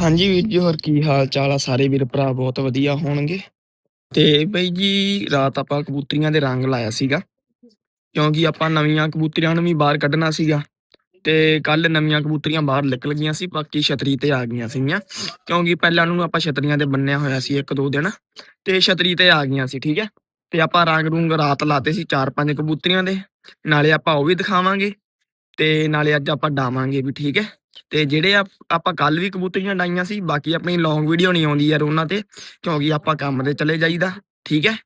ਹਾਂਜੀ ਵੀਰ ਜੀ, ਹੋਰ ਕੀ ਹਾਲ ਚਾਲ ਆ? ਸਾਰੇ ਵੀਰ ਭਰਾ ਬਹੁਤ ਵਧੀਆ ਹੋਣਗੇ। ਤੇ ਬਾਈ ਜੀ, ਰਾਤ ਆਪਾਂ ਕਬੂਤਰੀਆਂ ਦੇ ਰੰਗ ਲਾਇਆ ਸੀਗਾ। ਕਿਉਂਕਿ ਆਪਾਂ ਨਵੀਆਂ ਕਬੂਤਰੀਆਂ ਨੂੰ ਵੀ ਬਾਹਰ ਕੱਢਣਾ ਸੀਗਾ। ਤੇ ਕੱਲ ਨਵੀਆਂ ਕਬੂਤਰੀਆਂ ਬਾਹਰ ਨਿਕਲ ਗਈਆਂ ਸੀ, ਬਾਕੀ ਛਤਰੀ ਤੇ ਆ ਗਈਆਂ ਸੀਗੀਆਂ। ਕਿਉਂਕਿ ਪਹਿਲਾਂ ਨੂੰ ਆਪਾਂ ਛਤਰੀਆਂ ਤੇ ਬੰਨਿਆ ਹੋਇਆ ਸੀ ਇੱਕ ਦੋ ਦਿਨ। ਤੇ ਛਤਰੀ ਤੇ ਆ ਗਈਆਂ ਸੀ, ਠੀਕ ਹੈ? ਤੇ ਆਪਾਂ ਰੰਗ ਰੂੰਗ ਰਾਤ ਲਾਤੇ ਸੀ ਚਾਰ ਪੰਜ ਕਬੂਤਰੀਆਂ ਦੇ। ਨਾਲੇ ਆਪਾਂ ਉਹ ਵੀ ਦਿਖਾਵਾਂਗੇ। ਤੇ ਨਾਲੇ ਅੱਜ ਆਪਾਂ ਡਾਵਾਂਗੇ ਵੀ, ਠੀਕ ਹੈ? ਤੇ ਜਿਹੜੇ ਆਪਾਂ ਕੱਲ ਵੀ ਕਬੂਤਰੀਆਂ ਡਾਈਆਂ ਸੀ, ਬਾਕੀ ਆਪਣੀ ਲੌਂਗ ਵੀਡੀਓ ਨਹੀਂ ਆਉਂਦੀ ਯਾਰ ਉਹਨਾਂ ਤੇ, ਕਿਉਂਕਿ ਆਪਾਂ ਕੰਮ ਤੇ ਚਲੇ ਜਾਈਦਾ, ਠੀਕ ਹੈ?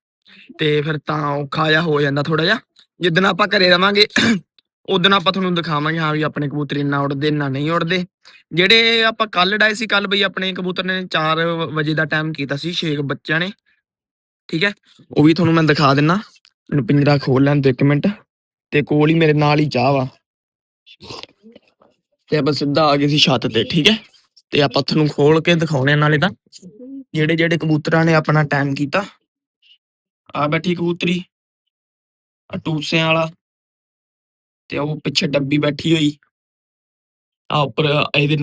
ਤੇ ਫਿਰ ਤਾਂ ਔਖਾ ਜਿਹਾ ਹੋ ਜਾਂਦਾ ਥੋੜਾ ਜਿਹਾ, ਜਿੱਦਣ ਆਪਾਂ ਘਰੇ ਰਵਾਂਗੇ, ਉਦੋਂ ਆਪਾਂ ਤੁਹਾਨੂੰ ਦਿਖਾਵਾਂਗੇ, ਹਾਂ ਵੀ ਆਪਣੇ ਕਬੂਤਰ ਇੰਨਾ ਉੜਦੇ ਇੰਨਾ ਨਹੀਂ ਉੜਦੇ ਜਿਹੜੇ ਆਪਾਂ ਕੱਲ ਡਾਏ ਸੀ ਕੱਲ ਬਈ ਆਪਣੇ ਕਬੂਤਰ ਨੇ 4 ਵਜੇ ਦਾ ਟਾਈਮ ਕੀਤਾ ਸੀ, ਛੇ ਕੁ ਬੱਚਿਆਂ ਨੇ, ਠੀਕ ਹੈ? ਉਹ ਵੀ ਤੁਹਾਨੂੰ ਮੈਂ ਦਿਖਾ ਦਿੰਨਾ ਪਿੰਜਰਾ ਖੋਲ ਲੈਣ ਦੋ ਇੱਕ ਮਿੰਟ, ਤੇ ਕੋਲ ਹੀ ਮੇਰੇ ਨਾਲ ਹੀ ਚਾਹ ਵਾ। ਤੇ ਆਪਾਂ ਸਿੱਧਾ ਆ ਗਏ ਸੀ ਛੱਤ ਤੇ, ਠੀਕ ਹੈ? ਤੇ ਆਪਾਂ ਤੁਹਾਨੂੰ ਖੋਲ ਕੇ ਦਿਖਾਉਣੇ ਆ ਨਾਲੇ ਤਾਂ। ਜਿਹੜੇ ਜਿਹੜੇ ਕਬੂਤਰਾਂ ਨੇ ਆਪਣਾ ਟਾਈਮ ਕੀਤਾ। ਆ ਬੈਠੀ ਕਬੂਤਰੀ। ਆ ਟੂਸਿਆਂ ਵਾਲਾ। ਤੇ ਉਹ ਪਿੱਛੇ ਡੱਬੀ ਬੈਠੀ ਹੋਈ। ਆ ਉੱਪਰ ਇਹਦੇ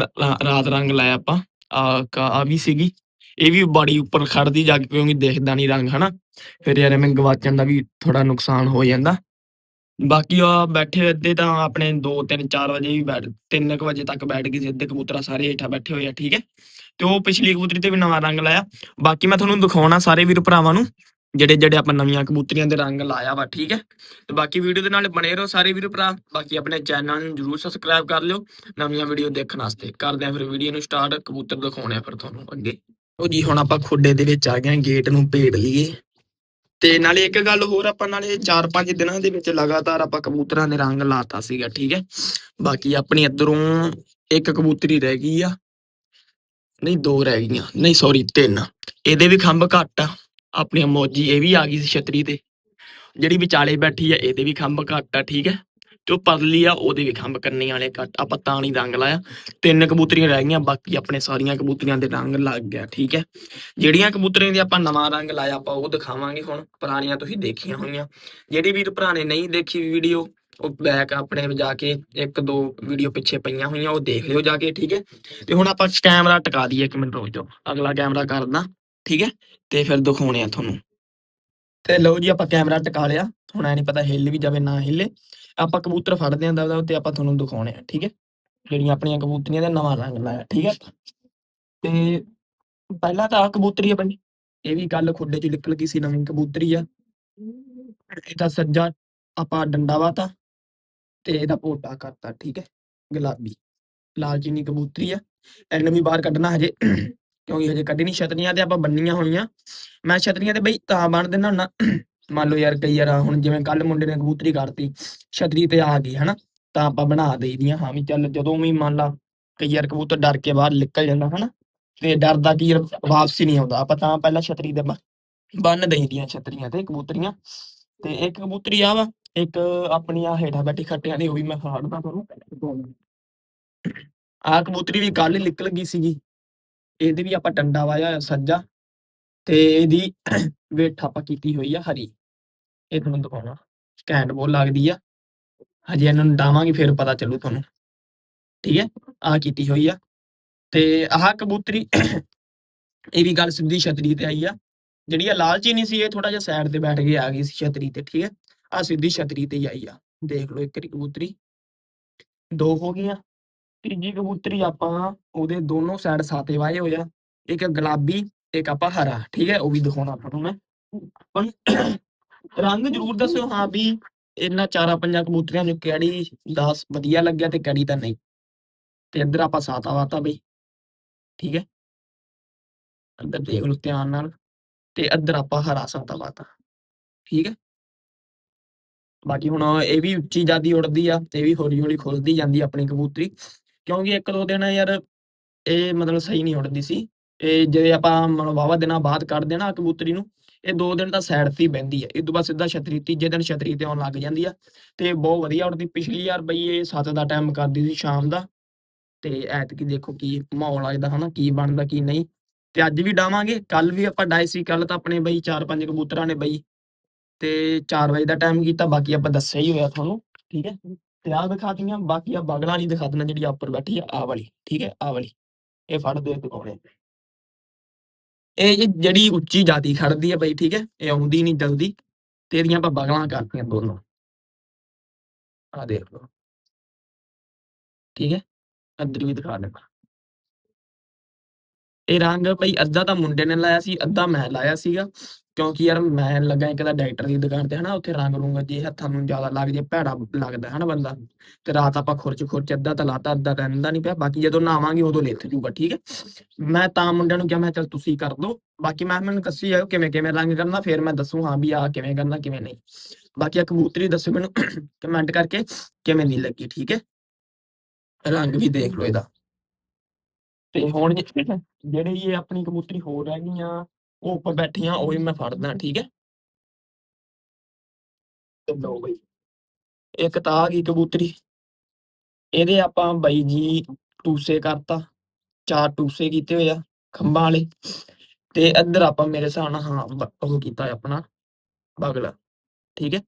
ਰਾਤ ਰੰਗ ਲਾਇਆ ਆਪਾਂ। ਆ ਆ ਵੀ ਸੀਗੀ। ਇਹ ਵੀ ਬੜੀ ਉੱਪਰ ਖੜਦੀ ਜਾ ਕੇ, ਕਿਉਂਕਿ ਦਿਖਦਾ ਨਹੀਂ ਰੰਗ, ਹਨਾ? ਫਿਰ ਯਾਰ ਐਵੇਂ ਗਵਾਚਣ ਦਾ ਵੀ ਥੋੜਾ ਨੁਕਸਾਨ ਹੋ ਜਾਂਦਾ। ਬਾਕੀ ਆ ਬੈਠੇ ਅੱਧੇ ਤਾਂ ਆਪਣੇ 2 3 4 ਵਜੇ ਵੀ ਬੈਠ 3 ਵਜੇ ਤੱਕ ਬੈਠ ਗਏ ਸੀ, ਅੱਧੇ ਕਬੂਤਰ ਸਾਰੇ ਹੇਠਾਂ ਬੈਠੇ ਹੋਏ ਆ, ਠੀਕ ਹੈ। ਤੇ ਉਹ ਪਿਛਲੀ ਕਬੂਤਰੀ ਤੇ ਵੀ ਨਵਾਂ ਰੰਗ ਲਾਇਆ। ਬਾਕੀ ਮੈਂ ਤੁਹਾਨੂੰ ਦਿਖਾਉਣਾ ਸਾਰੇ ਵੀਰ ਭਰਾਵਾਂ ਨੂੰ, ਜਿਹੜੇ ਜਿਹੜੇ ਆਪਾਂ ਨਵੀਆਂ ਕਬੂਤਰੀਆਂ ਦੇ ਰੰਗ ਲਾਇਆ ਵਾ, ਠੀਕ ਹੈ। ਤੇ ਬਾਕੀ ਵੀਡੀਓ ਦੇ ਨਾਲ ਬਣੇ ਰਹੋ ਸਾਰੇ ਵੀਰ ਭਰਾ। ਬਾਕੀ ਆਪਣੇ ਚੈਨਲ ਨੂੰ ਜਰੂਰ ਸਬਸਕ੍ਰਾਈਬ ਕਰ ਲਿਓ। ਨਵੀਆਂ ਵੀਡੀਓ ਦੇਖਣ ਵਾਸਤੇ। ਕਰਦੇ ਆ ਫਿਰ ਵੀਡੀਓ ਨੂੰ ਸਟਾਰਟ। ਕਬੂਤਰ ਦਿਖਾਉਣੇ ਆ ਫਿਰ ਤੁਹਾਨੂੰ ਅੱਗੇ। ਉਹ ਜੀ, ਹੁਣ ਆਪਾਂ ਖੋਡੇ ਦੇ ਵਿੱਚ ਆ ਗਏ ਗੇਟ ਨੂੰ ਭੇੜ ਲਈਏ। ਤੇ ਨਾਲੇ ਇੱਕ ਗੱਲ ਹੋਰ ਆਪਾਂ ਨਾਲੇ 4-5 ਦਿਨਾਂ ਦੇ ਵਿੱਚ ਲਗਾਤਾਰ ਆਪਾਂ ਕਬੂਤਰਾਂ ਦੇ ਰੰਗ ਲਾਤਾ ਸੀਗਾ, ਠੀਕ ਹੈ? ਬਾਕੀ ਆਪਣੀ ਇਧਰੋਂ ਇੱਕ ਕਬੂਤਰੀ ਰਹਿ ਗਈ ਆ। ਨਹੀਂ, ਦੋ ਰਹਿ ਗਈਆਂ। ਨਹੀਂ ਸੌਰੀ ਤਿੰਨ। ਇਹਦੇ ਵੀ ਖੰਭ ਘੱਟ ਆ। ਆਪਣੀ ਮੋਜੀ ਇਹ ਵੀ ਆ ਗਈ ਸੀ ਛਤਰੀ ਤੇ। ਜਿਹੜੀ ਵਿਚਾਲੇ ਬੈਠੀ ਆ, ਇਹਦੇ ਵੀ ਖੰਭ ਘੱਟ ਆ, ਠੀਕ ਹੈ? ਤੇ ਉਹ ਪਰਲੀ ਆ, ਉਹਦੇ ਵੀ ਖੰਭ ਕੰਨੀ ਵਾਲੇ ਘੱਟ ਆਪਾਂ ਤਾਂ ਨਹੀਂ ਰੰਗ ਲਾਇਆ। ਤਿੰਨ ਕਬੂਤਰੀਆਂ ਰਹਿ ਗਈਆਂ, ਬਾਕੀ ਆਪਣੇ ਸਾਰੀਆਂ ਕਬੂਤਰੀਆਂ ਦੇ ਰੰਗ ਲੱਗ ਗਿਆ, ਠੀਕ ਹੈ। ਜਿਹੜੀਆਂ ਕਬੂਤਰੀਆਂ ਦੀ ਆਪਾਂ ਨਵਾਂ ਰੰਗ ਲਾਇਆ, ਆਪਾਂ ਉਹ ਦਿਖਾਵਾਂਗੇ ਹੁਣ, ਪੁਰਾਣੀਆਂ ਤੁਸੀਂ ਦੇਖੀਆਂ ਹੋਈਆਂ। ਜਿਹੜੀ ਵੀਰ ਭਰਾ ਨੇ ਨਹੀਂ ਦੇਖੀ ਵੀਡੀਓ, ਉਹ ਬੈਕ ਆਪਣੇ ਜਾ ਕੇ ਇੱਕ ਦੋ ਵੀਡੀਓ ਪਿੱਛੇ ਪਈਆਂ ਹੋਈਆਂ, ਉਹ ਦੇਖ ਲਿਓ ਜਾ ਕੇ, ਠੀਕ ਹੈ। ਤੇ ਹੁਣ ਆਪਾਂ ਕੈਮਰਾ ਟਿਕਾ ਦਈਏ ਇੱਕ ਮਿੰਟ, ਰੁਕ ਜਾਓ। ਅਗਲਾ ਕੈਮਰਾ ਕਰਦਾ, ਠੀਕ ਹੈ। ਤੇ ਫਿਰ ਦਿਖਾਉਣੇ ਆ ਤੁਹਾਨੂੰ। ਤੇ ਲਓ ਜੀ, ਆਪਾਂ ਕੈਮਰਾ ਟਿਕਾ ਲਿਆ। ਹੁਣ ਐ ਨਹੀਂ ਪਤਾ ਹਿੱਲ ਵੀ ਜਾਵੇ, ਨਾ ਹਿੱਲੇ। ਆਪਾਂ ਕਬੂਤਰ ਫੜਦੇ ਆਂ ਦਬਦਬ ਤੇ ਆਪਾਂ ਤੁਹਾਨੂੰ ਦਿਖਾਉਣੇ ਆ, ਠੀਕ ਹੈ? ਜਿਹੜੀਆਂ ਆਪਣੀਆਂ ਕਬੂਤਰੀਆਂ ਦਾ ਨਵਾਂ ਰੰਗ ਲਾਇਆ, ਠੀਕ ਹੈ? ਤੇ ਪਹਿਲਾਂ ਤਾਂ ਆਹ ਕਬੂਤਰੀ ਆ ਇਹ ਵੀ ਕੱਲ ਖੁੱਡੇ ਚ ਨਿਕਲ ਗਈ ਸੀ, ਨਵੀਂ ਕਬੂਤਰੀ ਆ। ਇਹਦਾ ਸੱਜਾ ਆਪਾਂ ਡੰਡਾ ਵਾਤਾ ਤੇ ਇਹਦਾ ਪੋਟਾ ਕਰਤਾ, ਠੀਕ ਹੈ? ਗੁਲਾਬੀ, ਲਾਲ ਚੀਨੀ ਕਬੂਤਰੀ ਆ। ਇਹਨੂੰ ਵੀ ਬਾਹਰ ਕੱਢਣਾ ਹਜੇ, ਕਿਉਂਕਿ ਹਜੇ ਕੱਢੀ ਨਹੀਂ ਛਤਰੀਆਂ ਤੇ ਆਪਾਂ ਬੰਨੀਆਂ ਹੋਈਆਂ। ਮੈਂ ਛਤਰੀਆਂ ਤੇ ਬਈ ਤਾਂ ਬੰਨ ਦਿੰਦਾ ਹੁੰਦਾ। ਮੰਨ ਲਓ ਯਾਰ ਕਈ ਯਾਰ ਹੁਣ ਜਿਵੇਂ ਕੱਲ ਮੁੰਡੇ ਨੇ ਕਬੂਤਰੀ ਕਰਤੀ, ਛਤਰੀ ਤੇ ਆ ਗਈ, ਹਨਾ? ਤਾਂ ਆਪਾਂ ਬਣਾ ਦੇਈਦੀਆਂ, ਹਾਂ ਵੀ ਚੱਲ ਜਦੋਂ ਵੀ ਮੰਨ ਲਾ ਕਈ ਯਾਰ ਕਬੂਤਰ ਡਰ ਕੇ ਬਾਹਰ ਨਿਕਲ ਜਾਂਦਾ, ਹਨਾ? ਤੇ ਡਰਦਾ ਕੀ ਯਾਰ ਵਾਪਸੀ ਨਹੀਂ ਆਉਂਦਾ, ਆਪਾਂ ਤਾਂ ਪਹਿਲਾਂ ਛਤਰੀ ਦੇ ਬੰਨ ਦੇਈਦੀਆਂ ਛਤਰੀਆਂ ਤੇ ਕਬੂਤਰੀਆਂ। ਤੇ ਇੱਕ ਕਬੂਤਰੀ ਆ ਵਾ, ਇੱਕ ਆਪਣੀ ਆ ਹੇਠਾਂ ਬੈਠੀ ਖੱਟਿਆਂ ਦੀ, ਉਹ ਵੀ ਮੈਂ ਫਾੜਦਾ ਤੁਹਾਨੂੰ ਆ ਕਬੂਤਰੀ ਵੀ ਕੱਲ ਨਿਕਲ ਗਈ ਸੀਗੀ, ਇਹਦੇ ਵੀ ਆਪਾਂ ਡੰਡਾ ਵਾਇਆ ਸੱਜਾ। ਤੇ ਇਹਦੀ ਵੇਠ ਆਪਾਂ ਕੀਤੀ ਹੋਈ ਆ ਹਰੀ। ਇਹ ਤੁਹਾਨੂੰ ਦਿਖਾਉਣਾ। ਘੈਂਟ ਬਹੁਤ ਲੱਗਦੀ ਆ। ਹਜੇ ਇਹਨਾਂ ਨੂੰ ਡਾਵਾਂਗੇ, ਫਿਰ ਪਤਾ ਚੱਲੂ ਤੁਹਾਨੂੰ। ਠੀਕ ਹੈ? ਆ ਕੀਤੀ ਹੋਈ ਆ। ਤੇ ਆਹ ਕਬੂਤਰੀ, ਇਹ ਵੀ ਗੱਲ ਸਿੱਧੀ ਛਤਰੀ ਤੇ ਆਈ ਆ। ਜਿਹੜੀ ਆ ਲਾਲ ਚੀਨੀ ਸੀ, ਇਹ ਥੋੜਾ ਜਿਹਾ ਸਾਈਡ ਤੇ ਬੈਠ ਕੇ ਆ ਗਈ ਸੀ ਛਤਰੀ ਤੇ, ਠੀਕ ਹੈ? ਆ ਸਿੱਧੀ ਛਤਰੀ ਤੇ ਆਈ ਆ। ਦੇਖ ਲਓ ਇੱਕ ਕਬੂਤਰੀ। ਦੋ ਹੋ ਗਈਆਂ। ਤੀਜੀ ਕਬੂਤਰੀ ਆਪਾਂ ਉਹਦੇ ਦੋਨੋਂ ਸਾਈਡ ਸਾਤੇ ਵਾਏ ਹੋਏ ਆ। ਇੱਕ ਗੁਲਾਬੀ ਇੱਕ ਆਪਾਂ ਹਰਾ, ਠੀਕ ਹੈ, ਉਹ ਵੀ ਦਿਖਾਉਣਾ ਤੁਹਾਨੂੰ ਮੈਂ। ਹੁਣ ਰੰਗ ਜ਼ਰੂਰ ਦੱਸਿਓ, ਹਾਂ ਵੀ ਇਹਨਾਂ ਚਾਰਾਂ ਪੰਜਾਂ ਕਬੂਤਰੀਆਂ ਨੂੰ ਕਿਹੜੀ 10 ਵਧੀਆ ਲੱਗਿਆ ਤੇ ਕਿਹੜੀ ਤਾਂ ਨਹੀਂ। ਤੇ ਇੱਧਰ ਆਪਾਂ ਸਾਤਾ ਵਾਤਾ ਬਈ, ਠੀਕ ਹੈ। ਇੱਧਰ ਦੇਖ ਲਓ ਧਿਆਨ ਨਾਲ, ਤੇ ਇੱਧਰ ਆਪਾਂ ਹਰਾ ਸਾਤਾ ਵਾਤਾ, ਠੀਕ ਹੈ। ਬਾਕੀ ਹੁਣ ਇਹ ਵੀ ਉੱਚੀ ਜਾਂਦੀ ਉੜਦੀ ਆ ਇਹ ਵੀ ਹੌਲੀ ਹੌਲੀ ਖੁੱਲਦੀ ਜਾਂਦੀ ਆਪਣੀ ਕਬੂਤਰੀ, ਕਿਉਂਕਿ ਇੱਕ ਦੋ ਦਿਨ ਯਾਰ ਇਹ ਮਤਲਬ ਸਹੀ ਨਹੀਂ ਉੜਦੀ ਸੀ। ਇਹ ਜੇ ਆਪਾਂ ਮਤਲਬ ਵਾਵਾ ਦਿਨਾਂ ਬਾਅਦ ਕੱਢ ਦੇਣਾ ਕਬੂਤਰੀ ਨੂੰ, ਇਹ ਦੋ ਦਿਨ ਤਾਂ ਸਾਈਡ ਤੇ ਹੀ ਬਹਿੰਦੀ ਹੈ। ਇਹ ਤੋਂ ਬਾਅਦ ਸਿੱਧਾ ਛਤਰੀ, ਤੀਜੇ ਦਿਨ ਛਤਰੀ ਤੇ ਆਉਣ ਲੱਗ ਜਾਂਦੀ ਆ। ਤੇ ਬਹੁਤ ਵਧੀਆ ਉੜਦੀ ਪਿਛਲੀ ਯਾਰ ਬਈ ਇਹ 7 ਦਾ ਟਾਈਮ ਕਰਦੀ ਸੀ ਸ਼ਾਮ ਦਾ। ਤੇ ਐਤਕੀ ਦੇਖੋ ਕੀ ਮਾਹੌਲ ਆ ਇਹਦਾ, ਹਨਾ? ਕੀ ਬਣਦਾ, ਕੀ ਨਹੀਂ। ਤੇ ਅੱਜ ਵੀ ਡਾਵਾਂਗੇ। ਕੱਲ ਵੀ ਆਪਾਂ ਡਾਈ ਸੀ। ਕੱਲ ਤਾਂ ਆਪਣੇ ਬਈ 4-5 ਕਬੂਤਰਾਂ ਨੇ ਬਈ। ਤੇ 4 ਵਜੇ ਦਾ ਟਾਈਮ ਕੀਤਾ। ਬਾਕੀ ਆਪਾਂ ਦੱਸਿਆ ਹੀ ਹੋਇਆ ਤੁਹਾਨੂੰ। ਠੀਕ ਹੈ? ਤੇ ਆਹ ਦਿਖਾਤੀਆਂ। ਬਾਕੀ ਆ ਬਗਲਾਂ ਵਾਲੀ ਦਿਖਾ ਦੇਣਾ ਜਿਹੜੀ ਆ ਉੱਪਰ ਬੈਠੀ ਆ। ਆ ਵਾਲੀ। ਠੀਕ ਹੈ? ਆ ਵਾਲੀ। ਇਹ ਫੜਦੇ ਦਿਖਾਉਣੇ ਇਹ ਜੀ, ਜਿਹੜੀ ਉੱਚੀ ਜਾਤੀ ਖੜਦੀ ਹੈ ਬਈ, ਠੀਕ ਹੈ, ਇਹ ਆਉਂਦੀ ਨਹੀਂ ਜਲਦੀ ਤੇ ਇਹਦੀਆਂ ਆਪਾਂ ਬਗਲਾਂ ਕਰਤੀਆਂ ਦੋਨੋਂ। ਆ ਦੇਖ ਲਓ। ਠੀਕ ਹੈ, ਅੰਦਰ ਵੀ ਦਿਖਾ ਦੇਣਾ ਇਹ ਰੰਗ ਭਾਈ ਅੱਧਾ ਤਾਂ ਮੁੰਡੇ ਨੇ ਲਾਇਆ ਸੀ, ਅੱਧਾ ਮੈਂ ਲਾਇਆ ਸੀਗਾ। ਕਿਉਂਕਿ ਯਾਰ ਮੈਂ ਲੱਗਾ ਇੱਕ ਤਾਂ ਡਾਕਟਰ ਦੀ ਦੁਕਾਨ ਤੇ ਹਨਾ, ਉੱਥੇ ਰੰਗ ਰੂੰਗ ਜੇ ਹੱਥਾਂ ਨੂੰ ਜ਼ਿਆਦਾ ਲੱਗ ਜੇ, ਭੈੜਾ ਲੱਗਦਾ ਹਨਾ ਬੰਦਾ। ਤੇ ਰਾਤ ਆਪਾਂ ਖੁਰਚ ਖੁਰਚ ਅੱਧਾ ਤਾਂ ਲਾਤਾ, ਅੱਧਾ ਰਹਿੰਦਾ ਨਹੀਂ ਪਿਆ। ਬਾਕੀ ਜਦੋਂ ਨਾਵਾਂਗੇ ਉਦੋਂ ਲਿਥ ਜੂਗਾ ਠੀਕ ਹੈ। ਮੈਂ ਤਾਂ ਮੁੰਡਿਆਂ ਨੂੰ ਕਿਹਾ, ਮੈਂ ਚਲ ਤੁਸੀਂ ਕਰ ਦੋ। ਬਾਕੀ ਮੈਂ ਮੈਨੂੰ ਦੱਸੀ ਜਾਓ ਕਿਵੇਂ ਕਿਵੇਂ ਰੰਗ ਕਰਨਾ, ਫਿਰ ਮੈਂ ਦੱਸੂ ਹਾਂ ਵੀ ਆ ਕਿਵੇਂ ਕਰਨਾ, ਕਿਵੇਂ ਨਹੀਂ। ਬਾਕੀ ਆ ਕਬੂਤਰੀ ਦੱਸੋ ਮੈਨੂੰ ਕਮੈਂਟ ਕਰਕੇ ਕਿਵੇਂ ਦੀ ਲੱਗੀ, ਠੀਕ ਹੈ। ਰੰਗ ਵੀ ਦੇਖ ਲਓ ਇਹਦਾ। ਤੇ ਹੁਣ ਜੇ- ਜਿਹੜੇ ਇਹ ਆਪਣੀ ਕਬੂਤਰੀ ਹੋਰ ਰਹਿ ਗਈਆਂ ਉਹ ਉੱਪਰ ਬੈਠੀਆਂ ਉਹ ਮੈਂ ਫੜਦਾ ਠੀਕ ਹੈ? ਤੇ ਲਓ ਬਈ ਇੱਕ ਤਾਂ ਆ ਗਈ ਕਬੂਤਰੀ। ਇਹਦੇ ਆਪਾਂ ਬਾਈ ਜੀ ਟੂਸੇ ਕਰਤਾ ਚਾਰ ਟੂਸੇ ਕੀਤੇ ਹੋਏ ਆ ਖੰਭਾਂ ਵਾਲੇ। ਤੇ ਇੱਧਰ ਆਪਾਂ ਮੇਰੇ ਹਿਸਾਬ ਨਾਲ ਹਾਂ ਬ- ਉਹ ਕੀਤਾ ਆਪਣਾ ਬਗਲਾ ਠੀਕ ਹੈ?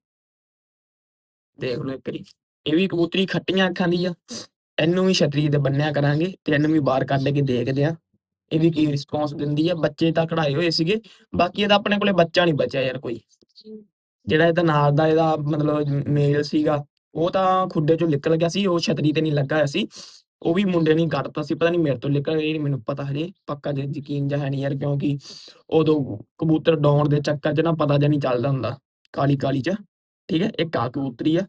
ਦੇਖ ਲਓ ਇੱਕ ਵਾਰੀ ਇਹ ਵੀ ਕਬੂਤਰੀ ਖੱਟੀਆਂ ਅੱਖਾਂ ਦੀ ਆ। ਇਹਨੂੰ ਵੀ ਛਤਰੀ ਤੇ ਬੰਨਿਆ ਕਰਾਂਗੇ ਤੇ ਇਹਨੂੰ ਵੀ ਬਾਹਰ ਕੱਢ ਕੇ ਦੇਖਦੇ ਆ ਇਹ ਵੀ ਕੀ ਰਿਸਪੌਂਸ ਦਿੰਦੀ ਆ। ਬੱਚੇ ਤਾਂ ਕਢਾਏ ਹੋਏ ਸੀਗੇ। ਬਾਕੀ ਇਹਦਾ ਆਪਣੇ ਕੋਲੇ ਬੱਚਾ ਨਹੀਂ ਬਚਿਆ ਯਾਰ ਕੋਈ। ਜਿਹੜਾ ਇਹਦਾ ਨਾਲ ਦਾ ਇਹਦਾ ਮਤਲਬ ਮੇਲ ਸੀਗਾ, ਉਹ ਤਾਂ ਖੁੱਡੇ ਚੋਂ ਨਿਕਲ ਗਿਆ ਸੀ। ਉਹ ਛਤਰੀ ਤੇ ਨਹੀਂ ਲੱਗਾ ਹੋਇਆ ਸੀ। ਉਹ ਵੀ ਮੁੰਡੇ ਨੇ ਕੱਢਤਾ ਸੀ। ਪਤਾ ਨਹੀਂ ਮੇਰੇ ਤੋਂ ਨਿਕਲ ਗਿਆ ਨੀ ਮੈਨੂੰ ਪਤਾ ਹਜੇ। ਪੱਕਾ ਜੇ ਯਕੀਨ ਜਿਹਾ ਹੈ ਨਹੀਂ ਯਾਰ, ਕਿਉਂਕਿ ਉਦੋਂ ਕਬੂਤਰ ਡਾਉਣ ਦੇ ਚੱਕਰ 'ਚ ਨਾ ਪਤਾ ਜਿਹਾ ਨਹੀਂ ਚੱਲਦਾ ਹੁੰਦਾ। ਕਾਲੀ ਕਾਲੀ 'ਚ। ਠੀਕ ਹੈ? ਇਹ ਕਾ ਕਬੂਤਰੀ ਆ।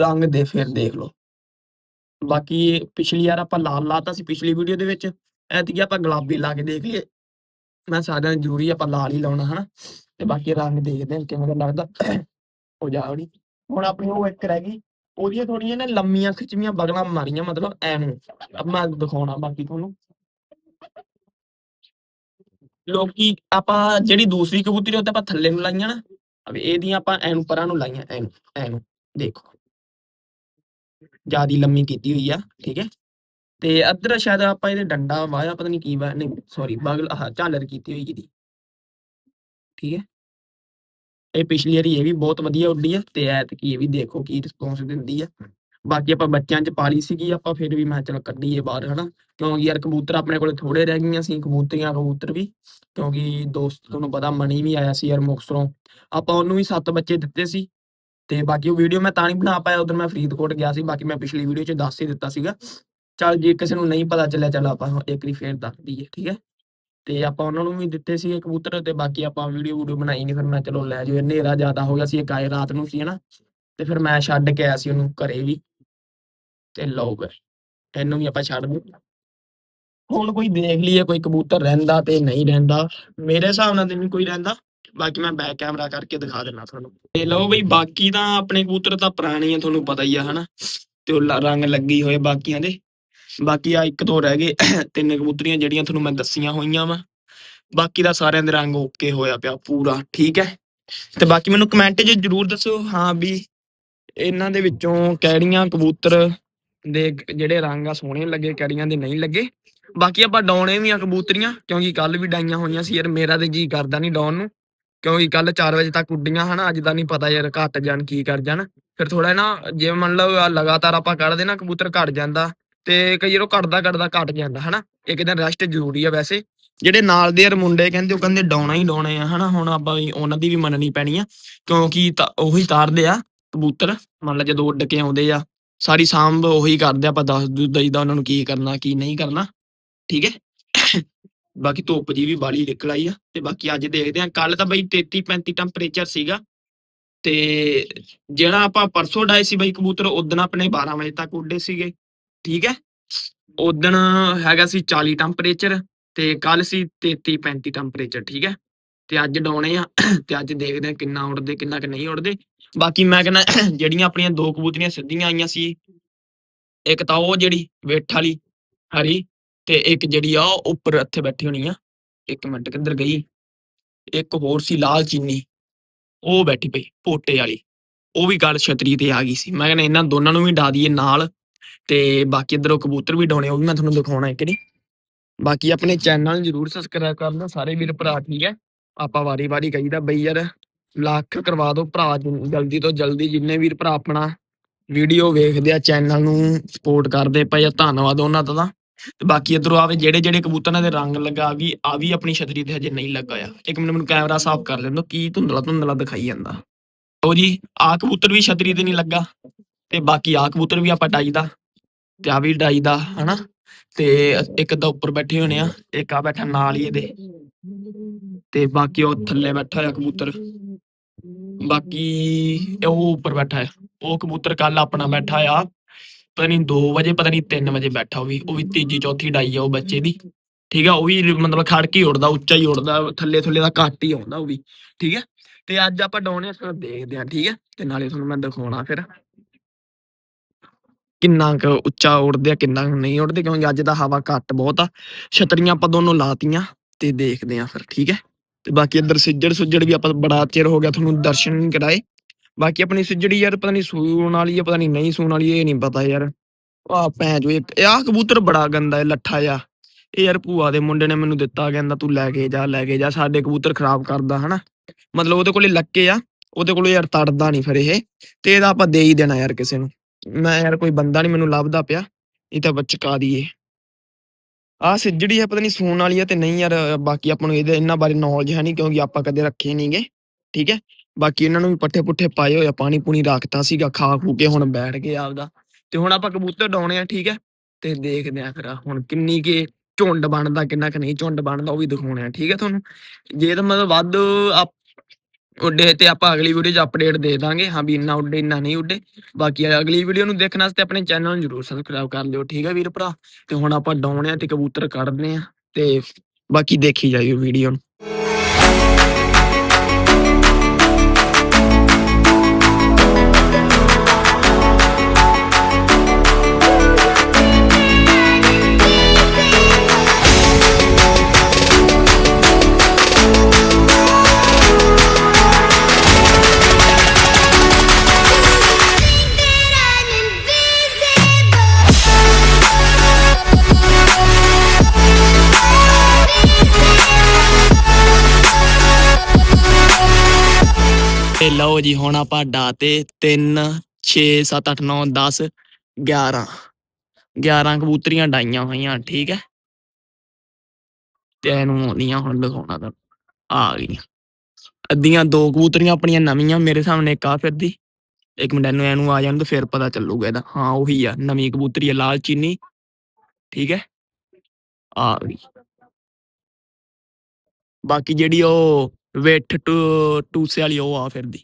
ਰੰਗ ਦੇ ਫਿਰ ਦੇਖ ਲਓ। ਬਾਕੀ ਪਿਛਲੀ ਵਾਰ ਆਪਾਂ ਲਾਲ ਲਾਤਾ ਸੀ ਪਿਛਲੀ ਵੀਡੀਓ ਦੇ ਵਿੱਚ, ਐਤਕੀ ਆਪਾਂ ਗੁਲਾਬੀ ਲਾ ਕੇ ਦੇਖ ਲਈਏ। ਮੈਂ ਸਾਰਿਆਂ ਨੂੰ ਜ਼ਰੂਰੀ ਆਪਾਂ ਲਾਲ ਹੀ ਲਾਉਣਾ, ਹਨਾ? ਤੇ ਬਾਕੀ ਰੰਗ ਦੇਖਦੇ ਹਾਂ, ਕਿਵੇਂ ਦਾ ਲੱਗਦਾ। ਹੋ ਜਾ ਹੌਲੀ ਹੁਣ ਆਪਣੀ ਉਹ ਇੱਕ ਰਹਿ ਗਈ। ਉਹਦੀਆਂ ਥੋੜੀਆਂ ਨਾ ਲੰਮੀਆਂ ਖਿੱਚਵੀਆਂ ਬਗਲਾਂ ਮਾਰੀਆਂ, ਮਤਲਬ ਐ ਨੂੰ। ਮੈਂ ਦਿਖਾਉਣਾ ਬਾਕੀ ਤੁਹਾਨੂੰ। ਲੋਕੀ ਆਪਾਂ ਜਿਹੜੀ ਦੂਸਰੀ ਕਬੂਤਰੀ ਉਹ ਤੇ ਆਪਾਂ ਥੱਲੇ ਨੂੰ ਲਾਈਆਂ ਨਾ। ਅਬ ਇਹਦੀਆਂ ਆਪਾਂ ਐ ਨੂੰ ਪਰਾਂ ਨੂੰ ਲਾਈਆਂ, ਐ ਨੂੰ ਐ ਨੂੰ। ਦੇਖੋ। ਜਿਆਦੀ ਲੰਮੀ ਕੀਤੀ ਹੋਈ ਆ, ਠੀਕ ਹੈ। ਤੇ ਅੱਧਰ ਸ਼ਾਇਦ ਆਪਾਂ ਇਹਦੇ ਡੰਡਾ ਵਾਇਆ ਪਤਾ ਨਹੀਂ ਕੀ ਵਾ ਨਹੀਂ ਸੌਰੀ ਬਗਲ ਆਹ, ਝਾਲਰ ਕੀਤੀ ਹੋਈ ਇਹਦੀ ਠੀਕ ਹੈ। ਇਹ ਪਿਛਲੀ ਵਾਰੀ ਇਹ ਵੀ ਬਹੁਤ ਵਧੀਆ ਉੱਡੀ ਆ, ਤੇ ਐਤਕੀ ਇਹ ਵੀ ਦੇਖੋ ਕੀ ਰਿਸਪੌਂਸ ਦਿੰਦੀ ਆ। ਬਾਕੀ ਆਪਾਂ ਬੱਚਿਆਂ 'ਚ ਪਾਲੀ ਸੀਗੀ, ਆਪਾਂ ਫਿਰ ਵੀ ਮੈਂ ਚਲ ਕੱਢੀਏ ਬਾਹਰ, ਹਨਾ। ਕਿਉਂਕਿ ਯਾਰ ਕਬੂਤਰ ਆਪਣੇ ਕੋਲੇ ਥੋੜੇ ਰਹਿ ਗਈਆਂ ਸੀ, ਕਬੂਤਰੀਆਂ, ਕਬੂਤਰ ਵੀ। ਕਿਉਂਕਿ ਦੋਸਤ ਤੁਹਾਨੂੰ ਪਤਾ ਮਣੀ ਵੀ ਆਇਆ ਸੀ ਯਾਰ ਮੁਕਤਸਰੋਂ ਆਪਾਂ ਉਹਨੂੰ ਵੀ ਸੱਤ ਬੱਚੇ ਦਿੱਤੇ ਸੀ ਤੇ ਬਾਕੀ ਉਹ ਵੀਡੀਓ ਮੈਂ ਤਾਂ ਨਹੀਂ ਬਣਾ ਪਾਇਆ, ਉਦੋਂ ਮੈਂ ਫਰੀਦਕੋਟ ਗਿਆ ਸੀ, ਬਾਕੀ ਮੈਂ ਪਿਛਲੀ ਵੀਡੀਓ 'ਚ ਦੱਸ ਹੀ ਦਿੱਤਾ ਸੀਗਾ। ਚੱਲ ਜੇ ਕਿਸੇ ਨੂੰ ਨਹੀਂ ਪਤਾ ਚੱਲਿਆ, ਚੱਲ ਆਪਾਂ ਇੱਕ ਵਾਰੀ ਫੇਰ ਦੱਸ ਦਈਏ, ਠੀਕ ਹੈ? ਤੇ ਆਪਾਂ ਉਹਨਾਂ ਨੂੰ ਵੀ ਦਿੱਤੇ ਸੀਗੇ ਕਬੂਤਰ ਤੇ ਬਾਕੀ ਆਪਾਂ ਵੀਡੀਓ ਵੀਡੀਓ ਬਣਾਈ ਨਹੀਂ, ਫਿਰ ਮੈਂ ਚਲੋ ਲੈ ਜਾਓ ਹਨੇਰਾ ਜ਼ਿਆਦਾ ਹੋ ਗਿਆ ਸੀ, ਇੱਕ ਆਏ ਰਾਤ ਨੂੰ ਸੀ, ਹਨਾ? ਤੇ ਫਿਰ ਮੈਂ ਛੱਡ ਕੇ ਆਇਆ ਸੀ ਉਹਨੂੰ ਘਰੇ ਵੀ। ਤੇ ਲਓ ਗਏ ਇਹਨੂੰ ਵੀ ਆਪਾਂ ਛੱਡ ਦੇ। ਹੁਣ ਕੋਈ ਦੇਖ ਲਈਏ, ਕੋਈ ਕਬੂਤਰ ਰਹਿੰਦਾ ਤੇ ਨਹੀਂ ਰਹਿੰਦਾ, ਮੇਰੇ ਹਿਸਾਬ ਨਾਲ ਤੇ ਨਹੀਂ ਕੋਈ ਰਹਿੰਦਾ। ਬਾਕੀ ਮੈਂ ਬੈਕ ਕੈਮਰਾ ਕਰਕੇ ਦਿਖਾ ਦਿੰਦਾ ਤੁਹਾਨੂੰ। ਤੇ ਲਓ ਬਈ, ਬਾਕੀ ਤਾਂ ਆਪਣੇ ਕਬੂਤਰ ਤਾਂ ਪੁਰਾਣੇ ਆ, ਤੁਹਾਨੂੰ ਪਤਾ ਹੀ ਆ, ਹਨਾ? ਤੇ ਉਹ ਰੰਗ ਲੱਗੀ ਹੋਏ ਬਾਕੀਆਂ ਦੇ। ਬਾਕੀ ਆ ਇੱਕ ਦੋ ਰਹਿ ਗਏ, ਤਿੰਨ ਕਬੂਤਰੀਆਂ ਜਿਹੜੀਆਂ ਤੁਹਾਨੂੰ ਮੈਂ ਦੱਸੀਆਂ ਹੋਈਆਂ ਵਾ। ਬਾਕੀ ਦਾ ਸਾਰਿਆਂ ਦੇ ਰੰਗ ਓਕੇ ਹੋਇਆ ਪਿਆ ਪੂਰਾ, ਠੀਕ ਹੈ? ਤੇ ਬਾਕੀ ਮੈਨੂੰ ਕਮੈਂਟ 'ਚ ਜਰੂਰ ਦੱਸੋ, ਹਾਂ ਵੀ ਇਹਨਾਂ ਦੇ ਵਿੱਚੋਂ ਕਿਹੜੀਆਂ ਕਬੂਤਰ ਦੇ ਜਿਹੜੇ ਰੰਗ ਆ ਸੋਹਣੇ ਲੱਗੇ, ਕਿਹੜੀਆਂ ਦੇ ਨਹੀਂ ਲੱਗੇ? ਬਾਕੀ ਆਪਾਂ ਡਾਉਣੇ ਵੀ ਆ ਕਬੂਤਰੀਆਂ, ਕਿਉਂਕਿ ਕੱਲ ਵੀ ਡਾਈਆਂ ਹੋਈਆਂ ਸੀ ਯਾਰ, ਮੇਰਾ ਤੇ ਜੀ ਕਰਦਾ ਨਹੀਂ ਡਾਉਣ ਨੂੰ। ਕਿਉਂਕਿ ਕੱਲ 4 ਵਜੇ ਤੱਕ ਉੱਡੀਆਂ ਹਨਾ ਅੱਜ ਦਾ ਨਹੀਂ ਪਤਾ ਯਾਰ ਘਟ ਜਾਣ ਕੀ ਕਰ ਜਾਣ। ਫਿਰ ਥੋੜਾ ਨਾ ਜੇ ਮੰਨ ਲਓ ਲਗਾਤਾਰ ਆਪਾਂ ਕੱਢਦੇ ਨਾ ਕਬੂਤਰ ਘਟ ਜਾਂਦਾ ਤੇ ਕਈ ਵਾਰ ਘਟਦਾ ਘਟਦਾ ਘਟ ਜਾਂਦਾ ਹਨਾ। ਇੱਕ ਦਿਨ ਰੈਸਟ ਜ਼ਰੂਰੀ ਆ ਵੈਸੇ। ਜਿਹੜੇ ਨਾਲ ਦੇ ਯਾਰ ਮੁੰਡੇ ਕਹਿੰਦੇ ਉਹ ਕਹਿੰਦੇ ਡਾਉਣਾ ਹੀ ਡਾਉਣੇ ਆ ਹਨਾ ਹੁਣ ਆਪਾਂ ਵੀ ਉਹਨਾਂ ਦੀ ਵੀ ਮੰਨਣੀ ਪੈਣੀ ਆ। ਕਿਉਂਕਿ ਤਾਂ ਉਹੀ ਤਾਰਦੇ ਆ ਕਬੂਤਰ ਮੰਨ ਲਾ ਜਦੋਂ ਉੱਡ ਕੇ ਆਉਂਦੇ ਆ ਸਾਰੀ ਸਾਂਭ ਉਹੀ ਕਰਦੇ ਆ, ਆਪਾਂ ਦੱਸ ਦੂ ਦਈਦਾ ਉਹਨਾਂ ਨੂੰ ਕੀ ਕਰਨਾ ਕੀ ਨਹੀਂ ਕਰਨਾ। ਠੀਕ ਹੈ? ਬਾਕੀ ਧੁੱਪ ਜੀ ਵੀ ਬਾਲੀ ਨਿਕਲ ਆਈ ਆ, ਤੇ ਬਾਕੀ ਅੱਜ ਦੇਖਦੇ ਆ ਕੱਲ ਤਾਂ ਬਈ 33 35 ਟੈਂਪਰੇਚਰ ਸੀਗਾ। ਤੇ ਜਿਹੜਾ ਆਪਾਂ ਪਰਸੋਂ ਡਾਏ ਸੀ ਬਈ ਕਬੂਤਰ ਉਦੋਂ ਆਪਣੇ 12 ਵਜੇ ਤੱਕ ਉੱਡੇ ਸੀਗੇ। ਠੀਕ ਹੈ? ਉਦੋਂ ਹੈਗਾ ਸੀ 40 ਟੈਂਪਰੇਚਰ ਤੇ ਕੱਲ ਸੀ 33 35 ਟੈਂਪਰੇਚਰ ਠੀਕ ਹੈ? ਤੇ ਅੱਜ ਡਾਉਣੇ ਆ ਤੇ ਅੱਜ ਦੇਖਦੇ ਆ ਕਿੰਨਾ ਉੱਡਦੇ, ਕਿੰਨਾ ਕਿ ਨਹੀਂ ਉੱਡਦੇ। ਬਾਕੀ ਮੈਂ ਕਹਿੰਦਾ ਜਿਹੜੀਆਂ ਆਪਣੀਆਂ ਦੋ ਕਬੂਤਰੀਆਂ ਸਿੱਧੀਆਂ ਆਈਆਂ ਸੀ, ਇੱਕ ਤਾਂ ਉਹ ਜਿਹੜੀ ਵੇਠ ਵਾਲੀ ਹਰੀ ਤੇ ਇੱਕ ਜਿਹੜੀ ਆ ਉਹ ਉੱਪਰ ਇੱਥੇ ਬੈਠੀ ਹੋਣੀ ਆ। ਇੱਕ ਮਿੰਟ ਕਿੱਧਰ ਗਈ? ਇੱਕ ਹੋਰ ਸੀ ਲਾਲ ਚੀਨੀ। ਉਹ ਬੈਠੀ ਪਈ, ਪੋਟੇ ਵਾਲੀ। ਉਹ ਵੀ ਗੱਲ ਛਤਰੀ ਤੇ ਆ ਗਈ ਸੀ। ਮੈਂ ਕਹਿੰਦਾ ਇਹਨਾਂ ਦੋਨਾਂ ਨੂੰ ਵੀ ਡਾ ਦਈਏ ਨਾਲ ਤੇ ਬਾਕੀ ਇੱਧਰੋਂ ਕਬੂਤਰ ਵੀ ਡਾਉਣੇ, ਉਹ ਵੀ ਮੈਂ ਤੁਹਾਨੂੰ ਦਿਖਾਉਣਾ ਇੱਕ ਨਹੀਂ। ਬਾਕੀ ਆਪਣੇ ਚੈਨਲ ਨੂੰ ਜਰੂਰ ਸਬਸਕ੍ਰਾਈਬ ਕਰ ਸਾਰੇ ਵੀਰ ਭਰਾ ਠੀਕ ਹੈ ਆਪਾਂ ਵਾਰੀ ਵਾਰੀ ਕਹੀਦਾ ਬਈ ਯਾਰ ਲੱਖ ਕਰਵਾ ਦਿਓ ਭਰਾ ਜਲਦੀ ਤੋਂ ਜਲਦੀ ਜਿੰਨੇ ਵੀਰ ਭਰਾ ਆਪਣਾ ਵੀਡੀਓ ਵੇਖਦੇ ਆ, ਚੈਨਲ ਨੂੰ ਸਪੋਰਟ ਕਰਦੇ ਪਏ ਆ ਧੰਨਵਾਦ ਉਹਨਾਂ ਦਾ ਤੇ ਬਾਕੀ ਇਧਰੋਂ ਆਵੇ ਜਿਹੜੇ ਜਿਹੜੇ ਕਬੂਤਰਾਂ ਦੇ ਰੰਗ ਲੱਗਾ ਆ ਵੀ ਆ ਵੀ ਆਪਣੀ ਛਤਰੀ ਤੇ ਹਜੇ ਨਹੀਂ ਲੱਗਾ ਆ। ਇੱਕ ਮਿੰਟ, ਮੈਨੂੰ ਕੈਮਰਾ ਸਾਫ਼ ਕਰ ਲੈਣ ਦਿਓ, ਕੀ ਧੁੰਦਲਾ ਧੁੰਦਲਾ ਦਿਖਾਈ ਜਾਂਦਾ। ਲਓ ਜੀ ਆ ਕਬੂਤਰ ਵੀ ਛਤਰੀ ਤੇ ਨਹੀਂ ਲੱਗਾ, ਤੇ ਬਾਕੀ ਆ ਕਬੂਤਰ ਵੀ ਆਪਾਂ ਡਾਈ ਦਾ, ਤੇ ਆ ਵੀ ਡਾਈ ਦਾ, ਹਨਾ? ਤੇ ਇੱਕ ਤਾਂ ਉੱਪਰ ਬੈਠੇ ਹੋਣੇ ਆ, ਇੱਕ ਆ ਬੈਠਾ ਨਾਲ ਹੀ ਇਹਦੇ। ਤੇ ਬਾਕੀ ਉਹ ਥੱਲੇ ਬੈਠਾ ਹੋਇਆ ਕਬੂਤਰ। ਬਾਕੀ ਉਹ ਉੱਪਰ ਬੈਠਾ ਹੈ ਉਹ ਕਬੂਤਰ ਕੱਲ ਆਪਣਾ ਬੈਠਾ ਆ ਪਤਾ ਨਹੀਂ 2 ਵਜੇ, ਪਤਾ ਨਹੀਂ 3 ਵਜੇ ਬੈਠਾ ਉਹ ਵੀ ਉਹ ਵੀ ਤੀਜੀ, ਚੌਥੀ ਡਾਈ ਆ ਉਹ ਬੱਚੇ ਦੀ। ਠੀਕ ਆ, ਉਹ ਵੀ ਮਤਲਬ ਖੜ ਕੇ ਹੀ ਉੜਦਾ ਉੱਚਾ ਹੀ ਉੜਦਾ ਥੱਲੇ ਥੱਲੇ ਦਾ ਘੱਟ ਹੀ ਆਉਂਦਾ ਉਹ ਵੀ। ਠੀਕ ਹੈ ਤੇ ਅੱਜ ਆਪਾਂ ਡਾਉਣੇ ਆ ਦੇਖਦੇ ਆ, ਠੀਕ ਹੈ ਤੇ ਨਾਲੇ ਤੁਹਾਨੂੰ ਮੈਂ ਦਿਖਾਉਣਾ ਫਿਰ। ਕਿੰਨਾ ਕੁ ਉੱਚਾ ਉੜਦੇ ਆ, ਕਿੰਨਾ ਕੁ ਨਹੀਂ ਉੜਦੇ ਕਿਉਂਕਿ ਅੱਜ ਦਾ ਹਵਾ ਘੱਟ ਬਹੁਤ ਆ। ਛਤਰੀਆਂ ਆਪਾਂ ਦੋਨੋਂ ਲਾਤੀਆਂ ਤੇ ਦੇਖਦੇ ਆ ਫਿਰ, ਠੀਕ ਹੈ ਤੇ ਬਾਕੀ ਇੱਧਰ ਸਿੱਜੜ ਸੁੱਜੜ ਵੀ ਆਪਾਂ ਬੜਾ ਚਿਰ ਹੋ ਗਿਆ ਤੁਹਾਨੂੰ ਦਰਸ਼ਨ ਕਰਾਏ। ਬਾਕੀ ਆਪਣੀ ਸਿੱਜੜੀ ਯਾਰ ਪਤਾ ਨਹੀਂ ਸੂਣ ਵਾਲੀ ਆ, ਪਤਾ ਨਹੀਂ ਨਹੀਂ ਸੂਣ ਵਾਲੀ, ਇਹ ਨਹੀਂ ਪਤਾ ਯਾਰ। ਆ ਭੈਣ ਜੋ ਆਹ ਕਬੂਤਰ ਬੜਾ ਗੰਦਾ ਹੈ ਲੱਠਾ ਆ ਇਹ ਯਾਰ ਭੂਆ ਦੇ ਮੁੰਡੇ ਨੇ ਮੈਨੂੰ ਦਿੱਤਾ, ਕਹਿੰਦਾ ਤੂੰ ਲੈ ਕੇ ਜਾ, ਲੈ ਕੇ ਜਾ, ਸਾਡੇ ਕਬੂਤਰ ਖਰਾਬ ਕਰਦਾ, ਹਨਾ। ਮਤਲਬ ਉਹਦੇ ਕੋਲੇ ਲੱਕੇ ਆ, ਉਹਦੇ ਕੋਲੇ ਯਾਰ ਤੜਦਾ ਨਹੀਂ ਫਿਰ ਇਹ, ਤੇ ਇਹਦਾ ਆਪਾਂ ਦੇ ਹੀ ਦੇਣਾ ਯਾਰ ਕਿਸੇ ਨੂੰ। ਮੈਂ ਯਾਰ ਕੋਈ ਬੰਦਾ ਨਹੀਂ ਮੈਨੂੰ ਲੱਭਦਾ ਪਿਆ, ਇਹ ਤਾਂ ਬਚਕਾ ਦਈਏ ਆ ਸਿੱਜੜੀ ਹੈ ਪਤਾ ਨਹੀਂ ਸੂਣ ਵਾਲੀ ਆ ਤੇ ਨਹੀਂ ਯਾਰ, ਬਾਕੀ ਆਪਾਂ ਨੂੰ ਇਹਦੇ, ਇਹਨਾਂ ਬਾਰੇ ਨੌਲੇਜ ਹੈ ਨਹੀਂ ਕਿਉਂਕਿ ਆਪਾਂ ਕਦੇ ਰੱਖੇ ਨਹੀਂਗੇ ਠੀਕ ਹੈ? ਬਾਕੀ ਇਹਨਾਂ ਨੂੰ ਵੀ ਪੱਠੇ ਪੁੱਠੇ ਪਾਏ ਹੋਏ ਪਾਣੀ ਪੂਣੀ ਰੱਖਤਾ ਸੀਗਾ, ਖਾ ਖੂ ਕੇ ਹੁਣ ਬੈਠ ਗਏ ਆਪਦਾ। ਤੇ ਹੁਣ ਆਪਾਂ ਕਬੂਤਰ ਡਾਉਣੇ ਆ, ਠੀਕ ਹੈ? ਤੇ ਦੇਖਦੇ ਆ ਫਿਰ ਹੁਣ ਕਿੰਨੀ ਕੇ ਝੁੰਡ ਬਣਦਾ, ਕਿੰਨਾ ਕਿ ਨਹੀਂ ਝੁੰਡ ਬਣਦਾ, ਉਹ ਵੀ ਦਿਖਾਉਣੇ ਆ, ਠੀਕ ਹੈ ਤੁਹਾਨੂੰ? ਜੇ ਤਾਂ ਮਤਲਬ ਵੱਧ ਉੱਡੇ ਤੇ ਆਪਾਂ ਅਗਲੀ ਵੀਡੀਓ 'ਚ ਅਪਡੇਟ ਦੇ ਦਾਂਗੇ। ਹਾਂ ਵੀ ਇੰਨਾ ਉੱਡੇ, ਇੰਨਾ ਨਹੀਂ ਉੱਡੇ। ਬਾਕੀ ਅਗਲੀ ਵੀਡੀਓ ਨੂੰ ਦੇਖਣ ਵਾਸਤੇ ਆਪਣੇ ਚੈਨਲ ਨੂੰ ਜਰੂਰ ਸਬਸਕ੍ਰਾਈਬ ਕਰ ਲਿਓ, ਠੀਕ ਹੈ ਵੀਰ ਭਰਾ? ਤੇ ਹੁਣ ਆਪਾਂ ਡਾਉਣੇ ਆ ਤੇ ਕਬੂਤਰ ਕੱਢਦੇ ਆ, ਤੇ ਬਾਕੀ ਦੇਖੀ ਜਾਇਓ ਵੀਡੀਓ ਨੂੰ। ਤੇ ਲਓ ਜੀ, ਹੁਣ ਆਪਾਂ ਡਾਤੇ 3 6 7 8 9 10 11 11 ਕਬੂਤਰੀਆਂ ਡਾਈਆਂ ਹੋਈਆਂ, ਠੀਕ ਹੈ? ਤੇ ਇਹਨੂੰ ਆਉਂਦੀਆਂ ਹੁਣ ਦਿਖਾਉਣਾ ਤਾਂ ਆ ਗਈਆਂ। ਅੱਧੀਆਂ ਦੋ ਕਬੂਤਰੀਆਂ ਆਪਣੀਆਂ ਨਵੀਆਂ, ਮੇਰੇ ਸਾਹਮਣੇ ਇੱਕ ਆ ਫਿਰਦੀ ਇੱਕ ਮਿੰਟ, ਇਹਨੂੰ ਇਹਨੂੰ ਆ ਜਾਣ ਤਾਂ ਫਿਰ ਪਤਾ ਚੱਲੂਗਾ ਇਹਦਾ। ਹਾਂ, ਉਹੀ ਆ, ਨਵੀਂ ਕਬੂਤਰੀ ਆ, ਲਾਲ ਚੀਨੀ। ਠੀਕ ਹੈ? ਆ ਗਈ। ਬਾਕੀ ਜਿਹੜੀ ਉਹ ਵੇਠ ਟੂ, ਟੂਸੇ ਵਾਲੀ ਉਹ ਆ ਫਿਰਦੀ।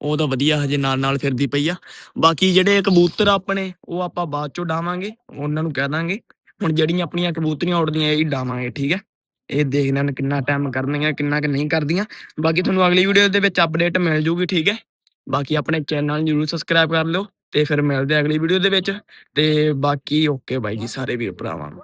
ਉਹ ਤਾਂ ਵਧੀਆ ਹਜੇ ਨਾਲ ਨਾਲ ਫਿਰਦੀ ਪਈ ਆ। ਬਾਕੀ ਜਿਹੜੇ ਕਬੂਤਰ ਆਪਣੇ, ਉਹ ਆਪਾਂ ਬਾਅਦ ਚੋਂ ਡਾਵਾਂਗੇ, ਉਹਨਾਂ ਨੂੰ ਕਹਿ ਦਾਂਗੇ। ਹੁਣ ਜਿਹੜੀਆਂ ਆਪਣੀਆਂ ਕਬੂਤਰੀਆਂ ਉੱਡਦੀਆਂ, ਇਹ ਡਾਵਾਂਗੇ, ਠੀਕ ਹੈ ਇਹ ਦੇਖਦੇ ਹਾਂ ਕਿੰਨਾ ਟਾਈਮ ਕਰਨੀਆਂ, ਕਿੰਨਾ ਕਿ ਨਹੀਂ ਕਰਦੀਆਂ। ਬਾਕੀ ਤੁਹਾਨੂੰ ਅਗਲੀ ਵੀਡੀਓ ਦੇ ਵਿੱਚ ਅਪਡੇਟ ਮਿਲ ਜੂਗੀ, ਠੀਕ ਹੈ ਬਾਕੀ ਆਪਣੇ ਚੈਨਲ ਨੂੰ ਜਰੂਰ ਸਬਸਕ੍ਰਾਈਬ ਕਰ ਲਿਓ ਤੇ ਫਿਰ ਮਿਲਦੇ ਅਗਲੀ ਵੀਡੀਓ ਦੇ ਵਿੱਚ। ਤੇ ਬਾਕੀ ਓਕੇ ਬਾਈ ਜੀ, ਸਾਰੇ ਵੀਰ ਭਰਾਵਾਂ ਨੂੰ।